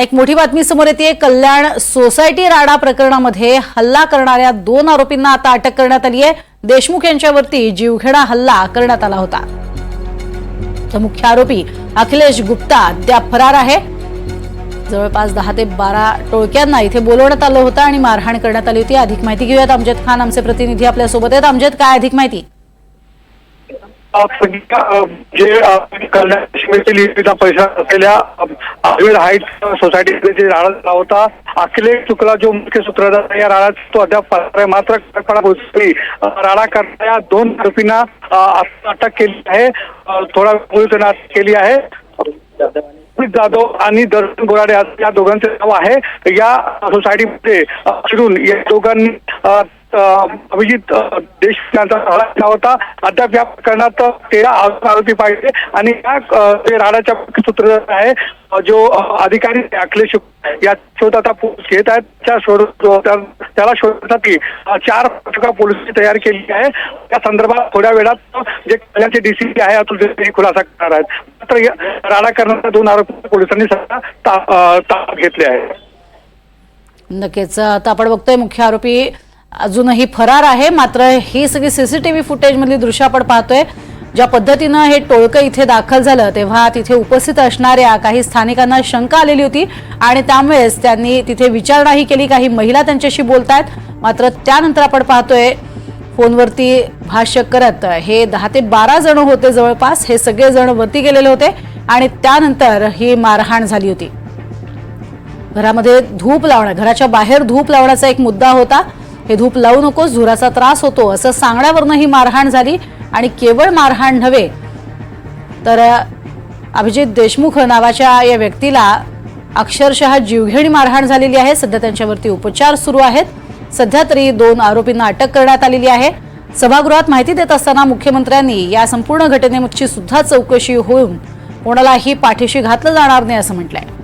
एक मोठी बातमी समोर येते. कल्याण सोसायटी राडा प्रकरणामध्ये हल्ला करणाऱ्या दोन आरोपींना आता अटक करण्यात आली आहे देशमुख यांच्यावरती जीवघेणा हल्ला करण्यात आला होता. तर मुख्य आरोपी अखिलेश गुप्ता अद्याप फरार आहे. जवळपास दहा ते बारा टोळक्यांना इथे बोलवण्यात आलं होतं आणि मारहाण करण्यात आली होती. अधिक माहिती घेऊयात. अमजद खान आमचे प्रतिनिधी आपल्यासोबत आहेत. अमजद काय अधिक माहिती? जे कल्याण काश्मीरचे लिहिलेला पैसा असलेल्या आयुर्वेद हाईट सोसायटीमध्ये जे राडा होता अखिलेश शुक्ला जो मुख्य सूत्रधार या राडाचा तो अद्याप फरार आहे. मात्र कडकपणा पोहोचली. राडा करणाऱ्या दोन आरोपींना अटक केली आहे. थोडा वेळ त्यांना अटक केली आहे. जाधव आणि दर्शन गोराडे या दोघांचे नाव आहे. या सोसायटीमध्ये फिरून या दोघांनी अभिजित अ, देशमुख यांचा राडा होता. अद्याप या प्रकरणात तेरा आरोपी पाहिजे. आणि या राडाच्या सूत्र सूत्रधार आहे जो अधिकारी अखिलेश या शोध आता पोलीस घेत आहेत. त्या शोध त्याला शोधण्यासाठी चार पथका पोलिसांनी तयार केली आहे. त्या संदर्भात थोड्या वेळात जे कल्याणचे डीसीपी आहे अतुल खुलासा करणार आहेत. मात्र राडा करणाऱ्या दोन आरोपी पोलिसांनी सध्या ता- ताब्यात घेतले आहे नक्कीच. आता आपण बघतोय मुख्य आरोपी अजूनही फरार आहे. मात्र ही सगळी सीसीटीव्ही फुटेजमधली दृश्य आपण पाहतोय ज्या पद्धतीनं हे टोळकं इथे दाखल झालं तेव्हा तिथे उपस्थित असणाऱ्या काही स्थानिकांना शंका आलेली होती आणि त्यामुळेच त्यांनी तिथे विचारणाही केली. काही महिला त्यांच्याशी बोलतायत मात्र त्यानंतर आपण पाहतोय फोनवरती भाष्य करत हे दहा ते बारा जण होते जवळपास हे सगळेजण वरती गेलेले होते आणि त्यानंतर ही मारहाण झाली होती. घरामध्ये धूप लावणं घराच्या बाहेर धूप लावण्याचा एक मुद्दा होता. हे धूप लावू नकोस धुराचा त्रास होतो. असं सांगण्यावरनं ही मारहाण झाली आणि केवळ मारहाण नव्हे तर अभिजित देशमुख नावाच्या या व्यक्तीला अक्षरशः जीवघेणी मारहाण झालेली आहे. सध्या त्यांच्यावरती उपचार सुरू आहेत. सध्या तरी दोन आरोपींना अटक करण्यात आलेली आहे. सभागृहात माहिती देत असताना मुख्यमंत्र्यांनी या संपूर्ण घटनेची सुद्धा चौकशी होऊन कोणालाही पाठीशी घातलं जाणार नाही असं म्हटलंय.